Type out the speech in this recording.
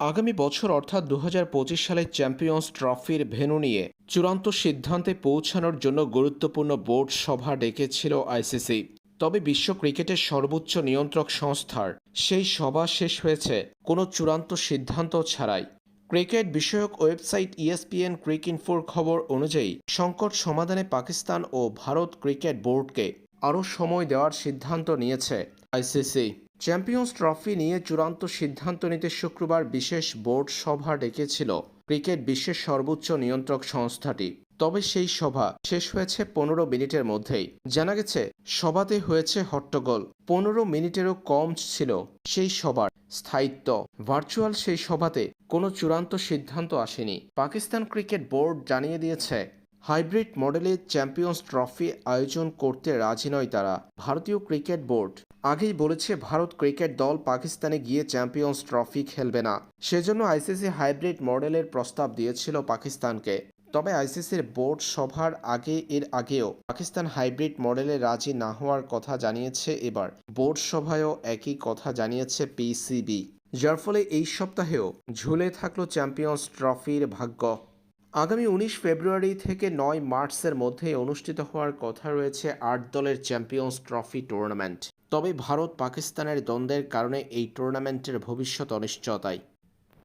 আগামী বছর অর্থাৎ দু সালে চ্যাম্পিয়ন্স ট্রফির ভেনু নিয়ে চূড়ান্ত সিদ্ধান্তে পৌঁছানোর জন্য গুরুত্বপূর্ণ বোর্ড সভা ডেকেছিল আইসিসি। তবে বিশ্ব ক্রিকেটের সর্বোচ্চ নিয়ন্ত্রক সংস্থার সেই সভা শেষ হয়েছে, কোনো চূড়ান্ত সিদ্ধান্ত ছাড়াই। ক্রিকেট বিষয়ক ওয়েবসাইট ইএসপিএন ক্রিক ইনফোর খবর অনুযায়ী, সংকট সমাধানে পাকিস্তান ও ভারত ক্রিকেট বোর্ডকে আরও সময় দেওয়ার সিদ্ধান্ত নিয়েছে আইসিসি। চ্যাম্পিয়ন্স ট্রফি নিয়ে চূড়ান্ত সিদ্ধান্ত নিতে শুক্রবার বিশেষ বোর্ড সভা ডেকেছিল ক্রিকেট বিশ্বের সর্বোচ্চ নিয়ন্ত্রক সংস্থাটি। তবে সেই সভা শেষ হয়েছে পনেরো মিনিটের মধ্যেই। জানা গেছে, সভাতে হয়েছে হট্টগোল। পনেরো মিনিটেরও কম ছিল সেই সভার স্থায়িত্ব। ভার্চুয়াল সেই সভাতে কোনো চূড়ান্ত সিদ্ধান্ত আসেনি। পাকিস্তান ক্রিকেট বোর্ড জানিয়ে দিয়েছে হাইব্রিড মডেলে চ্যাম্পিয়ন্স ট্রফি আয়োজন করতে রাজি নয় তারা। ভারতীয় ক্রিকেট বোর্ড আগেই বলেছে, ভারত ক্রিকেট দল পাকিস্তানে গিয়ে চ্যাম্পিয়ন্স ট্রফি খেলবে না। সেজন্য আইসিসি হাইব্রিড মডেলের প্রস্তাব দিয়েছিল পাকিস্তানকে। তবে আইসিসির বোর্ড সভার আগে, এর আগেও পাকিস্তান হাইব্রিড মডেলে রাজি না হওয়ার কথা জানিয়েছে এবার। বোর্ড সভায়ও একই কথা জানিয়েছে পিসিবি। যার ফলে এই সপ্তাহেও ঝুলে থাকল চ্যাম্পিয়ন্স ট্রফির ভাগ্য। আগামী উনিশ ফেব্রুয়ারি থেকে নয় মার্চের মধ্যে অনুষ্ঠিত হওয়ার কথা রয়েছে আট দলের চ্যাম্পিয়ন্স ট্রফি টুর্নামেন্ট। তবে ভারত পাকিস্তানের দ্বন্দ্বের কারণে এই টুর্নামেন্টের ভবিষ্যৎ অনিশ্চয়তায়।